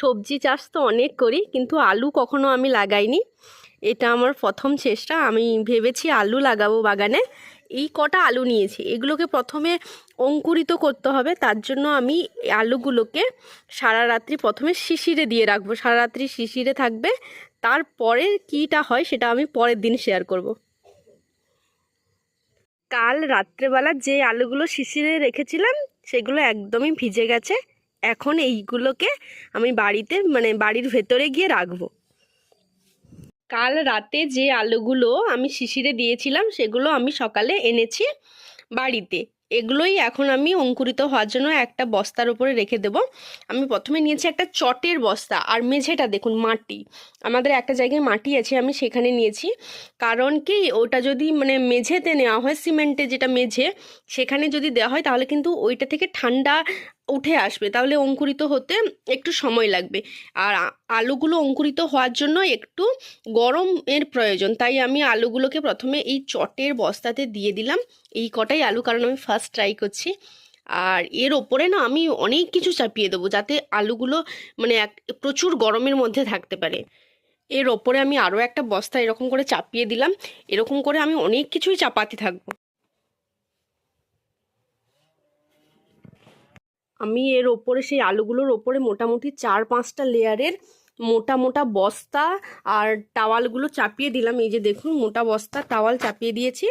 সবজি চাষ তো অনেক করি, কিন্তু আলু কখনো আমি লাগাইনি। এটা আমার প্রথম চেষ্টা, আমি ভেবেছি আলু লাগাবো বাগানে। এই কটা আলু নিয়েছি, এগুলোকে প্রথমে অঙ্কুরিত করতে হবে, তার জন্য আমি আলুগুলোকে সারা রাত্রি প্রথমে শিশিরে দিয়ে রাখব, সারা রাত্রি শিশিরে থাকবে, তারপরে কীটা হয় সেটা আমি পরের দিন শেয়ার করব। কাল রাত্রেবেলা যে আলুগুলো শিশিরে রেখেছিলাম, সেগুলো একদমই ভিজে গেছে। এখন এইগুলোকে আমি বাড়িতে মানে বাড়ির ভেতরে গিয়ে রাখব। কাল রাতে যে আলুগুলো আমি শিশিরে দিয়েছিলাম, সেগুলো আমি সকালে এনেছি বাড়িতে। এগুলোই এখন আমি অঙ্কুরিত হওয়ার জন্য একটা বস্তার উপরে রেখে দেব। আমি প্রথমে নিয়েছি একটা চটের বস্তা। আর মেঝেটা দেখুন, মাটি। আমাদের একটা জায়গায় মাটি আছে, আমি সেখানে নিয়েছি। কারণ কি, ওটা যদি মানে মেঝেতে নেওয়া হয়, সিমেন্টে যেটা মেঝে, সেখানে যদি দেওয়া হয়, তাহলে কিন্তু ওইটা থেকে ঠান্ডা উঠে আসবে। তাহলে অঙ্কুরিত হতে একটু সময় লাগবে। আর আলুগুলো অঙ্কুরিত হওয়ার জন্য একটু গরম এর প্রয়োজন। তাই আমি আলুগুলোকে প্রথমে এই চটের বস্তাতে দিয়ে দিলাম। এই কটাই আলু, কারণ আমি ফার্স্ট ট্রাই করছি। আর এর ওপরে না আমি অনেক কিছু চাপিয়ে দেবো, যাতে আলুগুলো মানে এক, প্রচুর গরমের মধ্যে থাকতে পারে। এর ওপরে আমি আরও একটা বস্তা এরকম করে চাপিয়ে দিলাম। এরকম করে আমি অনেক কিছুই চাপাতে থাকব। আমি এর ওপরে, সেই আলুগুলোর ওপরে মোটামুটি চার পাঁচটা লেয়ারের মোটা মোটা বস্তা আর টাওয়ালগুলো চাপিয়ে দিলাম। এই যে দেখুন, মোটা বস্তা, টাওয়াল চাপিয়ে দিয়েছি।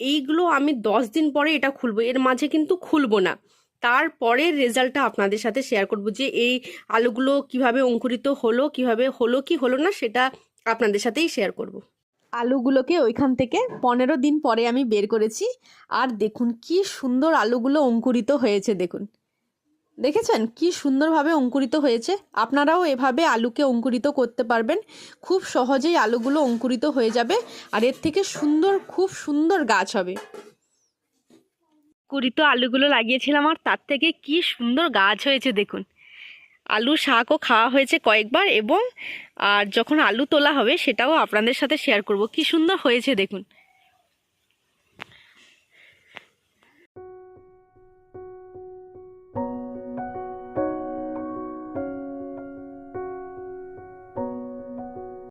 এইগুলো আমি দশ দিন পরে এটা খুলবো। এর মাঝে কিন্তু খুলবো না। তারপরের রেজাল্টটা আপনাদের সাথে শেয়ার করব যে এই আলুগুলো কীভাবে অঙ্কুরিত হলো, কীভাবে হলো, কি হলো না, সেটা আপনাদের সাথেই শেয়ার করব। আলুগুলোকে ওইখান থেকে পনেরো দিন পরে আমি বের করেছি। আর দেখুন, কি সুন্দর আলুগুলো অঙ্কুরিত হয়েছে, দেখুন। দেখেছেন কি সুন্দরভাবে অঙ্কুরিত হয়েছে? আপনারাও এভাবে আলুকে অঙ্কুরিত করতে পারবেন। খুব সহজেই আলুগুলো অঙ্কুরিত হয়ে যাবে আর এর থেকে সুন্দর, খুব সুন্দর গাছ হবে। কুড়িত আলুগুলো লাগিয়েছিলাম আর তার থেকে কি সুন্দর গাছ হয়েছে দেখুন। আলু শাকও খাওয়া হয়েছে কয়েকবার এবং, আর যখন আলু তোলা হবে সেটাও আপনাদের সাথে শেয়ার করব। কি সুন্দর হয়েছে দেখুন।